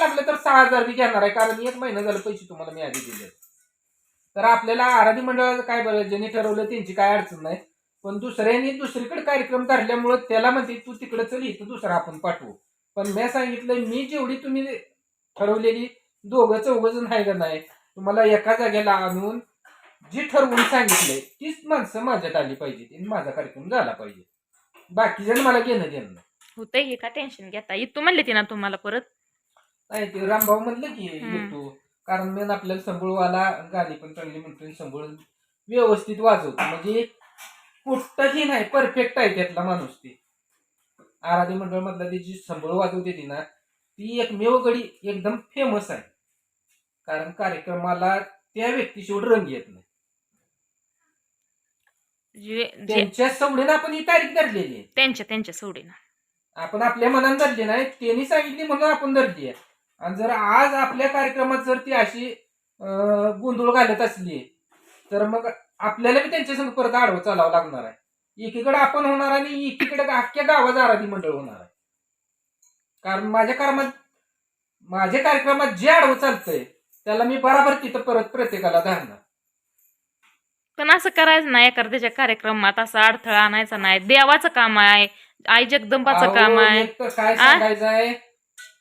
लागलं तर सहा हजार बी घेणार आहे कारण एक महिना झालं पैसे तुम्हाला मी आधी दिले तर आपल्याला आराधी मंडळाचं काय बरं ज्यांनी ठरवलं त्यांची काय अडचण नाही. पण दुसऱ्यांनी दुसरीकडे कार्यक्रम धरल्यामुळं त्याला म्हणते तू तिकडे चल इथं दुसरा आपण पाठवू. पण मी सांगितलं मी जेवढी तुम्ही ठरवलेली दोघं चौघ जण आहे का नाही तुम्हाला एका जागेला आणून जी ठरवून सांगितलंय तीच माणसं माझ्यात आली पाहिजे आणि माझा कार्यक्रम झाला पाहिजे. बाकी जण मला घेणं देणं नाही. होतंय का टेन्शन घेता तू म्हणले ती ना तुम्हाला परत. नाही ते रामभाऊ म्हणलं की. येतो कारण मी आपल्याला संभळवाला गाणी पण चांगली म्हणतो संभळून व्यवस्थित वाजवतो. म्हणजे कुठंही नाही परफेक्ट आहे त्यातला माणूस ते. आराधी मंडळ मधला ती जी संभळ वाजवते ती ना ती एकमेव गडी एकदम फेमस आहे. कारण कार्यक्रमाला त्या व्यक्तीशिवाय रंग येत नाही. जे जे त्यांच्या सवडीनं आपण ही तारीख धरलेली आहे. त्यांच्या त्यांच्या सोडीनं आपण आपल्या मनात धरली नाही त्यांनी सांगितली म्हणून आपण धरली आहे. आणि जर आज आपल्या कार्यक्रमात जर ती अशी गोंधळ घालत असली तर मग आपल्याला बी त्यांच्या संग परत आडवं चालावं लागणार आहे. एकीकडे आपण होणार आणि एकीकडे अख्ख्या गावाचं आराधी मंडळ होणार आहे. कारण माझ्या कर्मात माझ्या कार्यक्रमात जे आडवं चालतंय त्याला मी बराबर तिथं परत प्रत्येकाला धरणार. पण असं करायचं नाही एखाद्याच्या कार्यक्रमात असा अडथळा आणायचा नाही. देवाचं काम आहे आई जगदंबाचं काम आहे. काय? सांगायचं आहे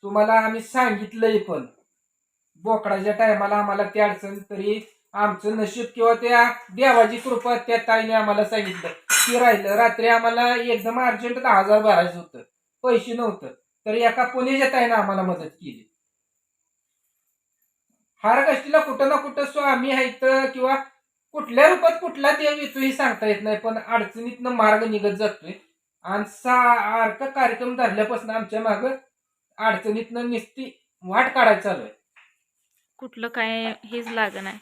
तुम्हाला आम्ही सांगितलंय पण. बोकडाच्या टायमाला आम्हाला ती अडचण तरी आमचं नशीब किंवा त्या देवाची कृपा त्या ताईने आम्हाला सांगितलं. की राहिलं रात्री आम्हाला एकदम अर्जंट दहा हजार भरायचं होतं. पैसे नव्हतं. तर एका पुण्याच्या ताईनं आम्हाला मदत केली. हार गोष्टीला कुठं ना कुठं स्वामी आहेत किंवा कुठल्या रूपात कुठला देव येतो हे सांगता येत नाही पण अडचणीतनं मार्ग निघत जातोय. आणि सारखा कार्यक्रम धरल्यापासून आमच्या मागं अडचणीतनं निस्ती वाट काढायला चालू आहे. कुठलं काय हेच लाग नाही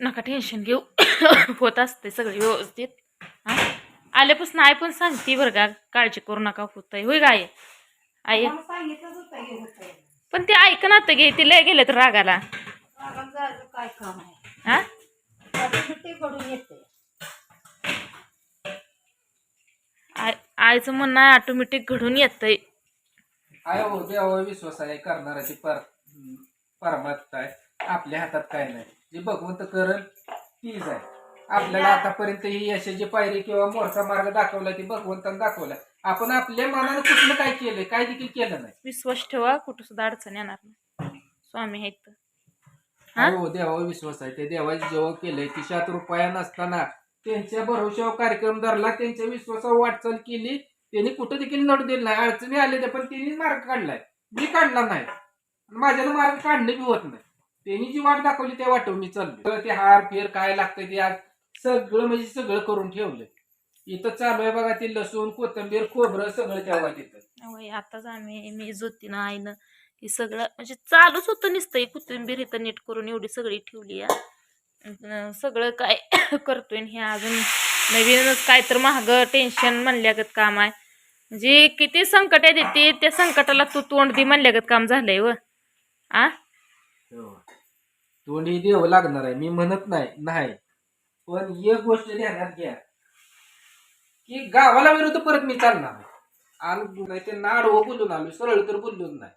नका टेन्शन घेऊ. होत असते सगळे व्यवस्थित. हा? आल्यापासून आई पण सांगते बरं का काळजी करू नका होत आहे होय गाय आई. पण ते ऐक ना तर गे ते लय गेले तर रागाला काय काम आहे? हा? घडून येते आय आईचं म्हणणं आहे ऑटोमॅटिक घडून येतंय. आहे हो देवा विश्वास आहे करणाराची पर परमात्मा आहे. आपल्या हातात काय नाही. जे भगवंत करल तीच आहे. आपल्याला आतापर्यंत ही यशाची पायरी किंवा मोठा मार्ग दाखवला ती भगवंतानं दाखवला. आपण आपल्या मनानं कुठलं काय केलंय काय देखील केलं नाही. विश्वास ठेवा कुठं सुद्धा अडचण येणार नाही. स्वामी आहेत. हा? हो देवावर विश्वास आहे. ते देवाची जेव्हा केलंय तिशात रुपया नसताना त्यांच्या भरोशावर कार्यक्रम धरला त्यांच्या विश्वासावर वाटचाल केली. त्यांनी कुठं देखील नड दिली नाही. अडचणी आले त्या पण त्यांनी मार्ग काढलाय. मी काढला नाही. माझ्याला मार्ग काढणे बी होत नाही. त्यांनी जी वाट दाखवली त्या वाटून मी चाललो ते हार फेर काय लागतंय ते आज सगळं म्हणजे सगळं करून ठेवलं इथं चालू आहे बघा ते लसूण कोथिंबीर खोबरं सगळं तेव्हा तिथं आताच आम्ही मी ज्योतीनं आईनं हे सगळं म्हणजे चालूच होतं नुसतं. कोथिंबीर इथं नीट करून एवढी सगळी ठेवली आहे. सगळं काय करतोय हे अजून नवीनच काय तर महाग टेन्शन म्हणल्यागत काम आहे. म्हणजे किती संकट आहे ते त्या संकटाला तू तोंड दे म्हणल्यागत काम झालंय व. आ? तोंडी देव लागणार आहे मी म्हणत नाही नाही. पण एक गोष्ट ध्यानात घ्या. की गावाला विरुद्ध परत मी चालणार आणि ते नाड बोलून आलो सरळ तर बोललोच नाही.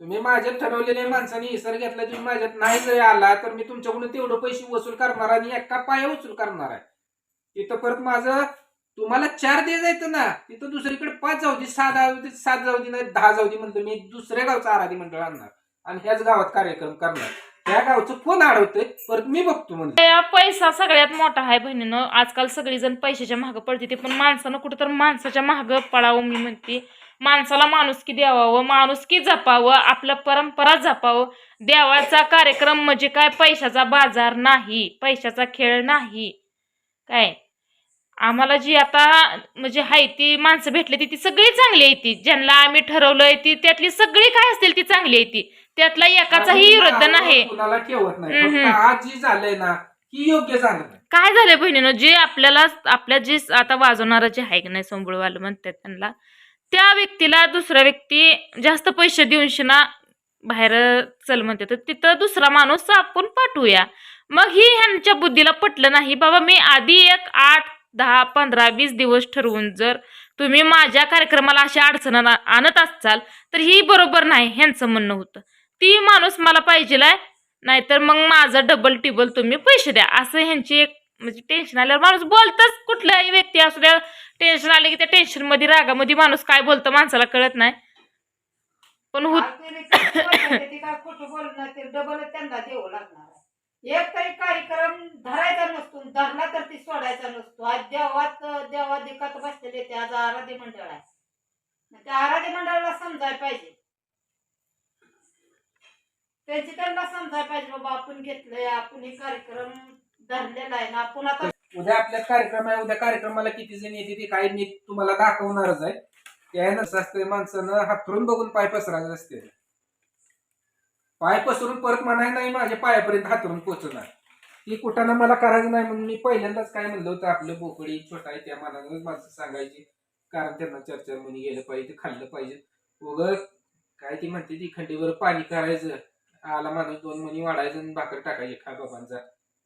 तुम्ही माझ्यात ठरवलेल्या माणसाने इसर घेतला तुम्ही माझ्यात नाही जरी आला तर मी तुमच्याकडून तेवढं पैसे वसूल करणार आणि एका पाया वसूल करणार आहे. तिथं परत माझं तुम्हाला चार दे जायचं ना तिथं दुसरीकडे पाच जाऊ दे सहा जाऊ दे सात जाऊ दे नाही दहा जाऊ दे म्हणतो मी दुसऱ्या गावचं आराधी मंडळ आणणार आणि ह्याच गावात कार्यक्रम करणार. त्या गावचं कोण अडवतंय परत मी बघतो म्हणजे त्या पैसा सगळ्यात मोठा आहे बहिणीनं. आजकाल सगळीजण पैशाच्या मागं पडते ते पण माणसानं कुठं तर माणसाच्या मागं पळावं मी म्हणते. माणसाला माणुसकी द्यावावं माणुसकी जपावं आपलं परंपरा जपावं. देवाचा कार्यक्रम म्हणजे काय? पैशाचा बाजार नाही पैशाचा खेळ नाही. काय? आम्हाला जी आता म्हणजे हाय ती माणसं भेटली ती ती सगळी चांगली आहे ती. ज्यांना आम्ही ठरवलंय ती त्यातली सगळी काय असतील ती चांगली आहे ती. त्यातला एकाचाही विरोध नाही कुणाला ठेवत नाही. हम्म, फक्त आज जी झालंय ना योग्य झालं नाही. काय झालंय बहिणीनं जे आपल्याला आपल्या जे आता वाजवणारं जे आहे की नाही संबळवालं म्हणतात त्यांना त्या व्यक्तीला दुसरा व्यक्ती जास्त पैसे देऊन शिना बाहेर चल म्हणते. तर तिथं दुसरा माणूस आपण पाठवूया. मग ही ह्यांच्या बुद्धीला पटलं नाही. बाबा मी आधी एक आठ दहा पंधरा वीस दिवस ठरवून जर तुम्ही माझ्या कार्यक्रमाला अशा अडचण आणत असाल तर ही बरोबर नाही ह्यांचं म्हणणं होतं. ती माणूस मला पाहिजेलाय नाहीतर मग माझं डबल टिबल तुम्ही पैसे द्या. असं ह्यांची एक म्हणजे टेन्शन आल्यावर माणूस बोलतच कुठलाही व्यक्ती असू द्या टेन्शन आले की त्या टेन्शनमध्ये रागामध्ये माणूस काय बोलतं माणसाला कळत नाही. पण होत काय खोटं बोलणार ते डबल त्यांना देऊ लागणार एक तरी कार्यक्रम धरायचा नसतो धरला तर ती सोडायचा नसतो. आज देवात देवा दिकात बसलेले ते आज आराध्य मंडळ आहे. त्या आराध्य मंडळाला समजायला पाहिजे. त्यांची त्यांना समजायला पाहिजे बाबा आपण घेतलंय आपण हे कार्यक्रम धरलेला आहे ना आपण आता उद्या आपल्या कार्यक्रम आहे उद्या कार्यक्रमाला किती जण येते ते काय मी तुम्हाला दाखवणारच आहे. त्यानंतर असते माणसानं हातरून बघून पाय पसरायचं असते. पाय पसरून परत म्हणाय नाही माझ्या पायापर्यंत हातरून पोचणार. ती कुठाना मला करायचं नाही म्हणून मी पहिल्यांदाच काय म्हणलं होतं आपलं बोकडी छोटा आहे त्या मनानच माणसं सांगायची कारण त्यांना चर्चा म्हणी गेलं पाहिजे खाल्लं पाहिजे. उग काय ती म्हणते ती खंडीवर पाणी करायचं आला माणूस दोन मणी वाढायचं आणि भाकर टाकायची खा बाबांचा.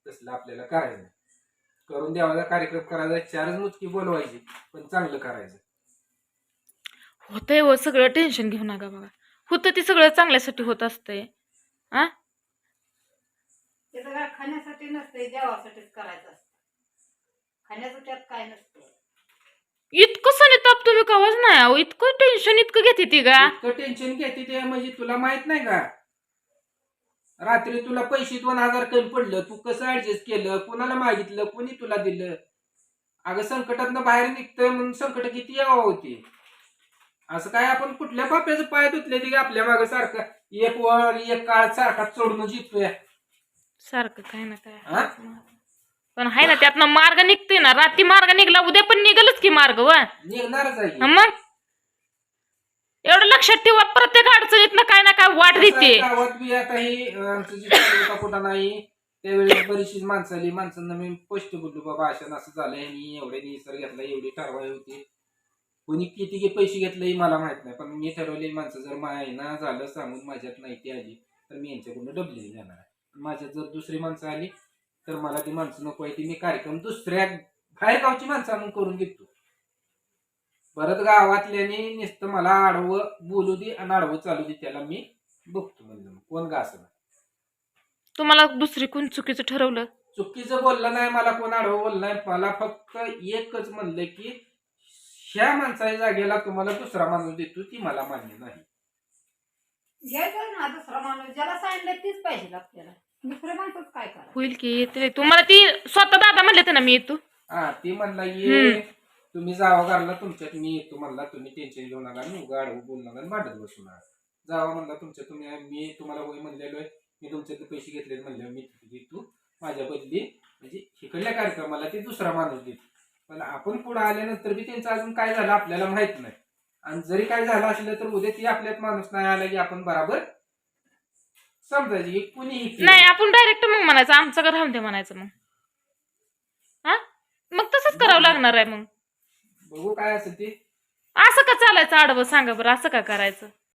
तसलं आपल्याला करायचं. करून देवाचा कार्यक्रम करायचा चारच मुचकी बोलवायची पण चांगलं करायचं. होतंय व सगळं टेन्शन घेऊ नका बघा. होतं ते सगळं चांगल्यासाठी होत असतंय. आ? ते सगळं खाण्यासाठी नसते देवासाठीच करायचं असतं. खाण्याचं त्यात काय नसतं इतकं सनी ताप तुम्ही कवाच नाही अहो इतकं टेन्शन इतकं घेते ती का इतकं टेन्शन घेते ते म्हणजे तुला माहीत नाही का? रात्री तुला पैसे दोन हजार कमी पडलं तू कसं ऍडजस्ट केलं कोणाला मागितलं कोणी तुला दिलं? अगं संकटातनं बाहेर निघतोय म्हणून संकट किती यावं होती. असं काय आपण कुठल्या बाप्याचं पाय धुतले की आपल्या मागे सारखं? एक वळ एक काळ सारखा चढून जितोय. सारखं काय ना काय? पण आहे ना त्यातनं मार्ग निघतोय ना रात्री मार्ग निघला उद्या पण निघलच की मार्ग व. निघणारच आहे मग? एवढं लक्षात ठेवा प्रत्येक अडचणीतनं काय ना काय वाट देते. गावात बी आता ही आमचं जे होता कुठं नाही त्यावेळेस बरीचशीच माणसं आली माणसांना मी स्पष्ट बोललो बाबा अशा असं झालंय मी एवढे निसर घेतला एवढी ठरवाई होती. कोणी किती किती पैसे घेतले मला माहीत नाही पण मी ठरवले माणसं जर महिना झालं सांगून माझ्यात नाही ती आली तर मी यांच्याकडून डबलेली जाणार आहे. माझ्यात जर दुसरी माणसं आली तर मला ती माणसं नको आहे ती मी कार्यक्रम दुसऱ्या बाहेर गावची माणसं आणून करून घेतो. परत गावातल्याने नुसतं मला आडवं बोलू दे आणि आडवं चालू दे त्याला मी बघतो म्हणलं मग. कोण का असं? तुम्हाला दुसरी कोण चुकीचं ठरवलं? चुकीचं बोललं नाही मला कोण आडवं बोललं नाही. मला फक्त एकच म्हणलं की ह्या माणसाच्या जागेला तुम्हाला दुसरा माणूस देतो ती मला मान्य नाही. घ्यायचं ना दुसरा माणूस. ज्याला सांगितलं तीच पाहिजे आपल्याला. दुसऱ्या माणसाच काय करा होईल की येते तुम्हाला ती स्वतः दादा म्हणले होते ना मी येतो. हा ती म्हणला ये तुम्ही जावा घरला तुमच्यात मी येतो म्हणला तुम्ही टेन्शन घेऊ नका मी उगा आडवं बोलू नका आणि भांडत बसणार जावा म्हणला तुमच्या तुम्ही मी तुम्हाला होय म्हणलेलो आहे मी तुमच्याकडे पैसे घेतले म्हणले मी तिथे माझ्या बदली म्हणजे इकडल्या कार्यक्रमाला ते दुसरा माणूस देत. पण आपण पुढे आल्यानंतर बी त्यांचं अजून काय झालं आपल्याला माहीत नाही. आणि जरी काय झालं असलं तर उद्या ती आपल्यात माणूस नाही आला की आपण बराबर समजायची कुणी कुणीही नाही आपण डायरेक्ट मग म्हणायचं आमचं घर राहून दे म्हणायचं मग. हा? मग तसंच करावं लागणार आहे मग. बघू काय असेल ते. असं का चालायचं आडवं सांगा बरं असं का करायचं?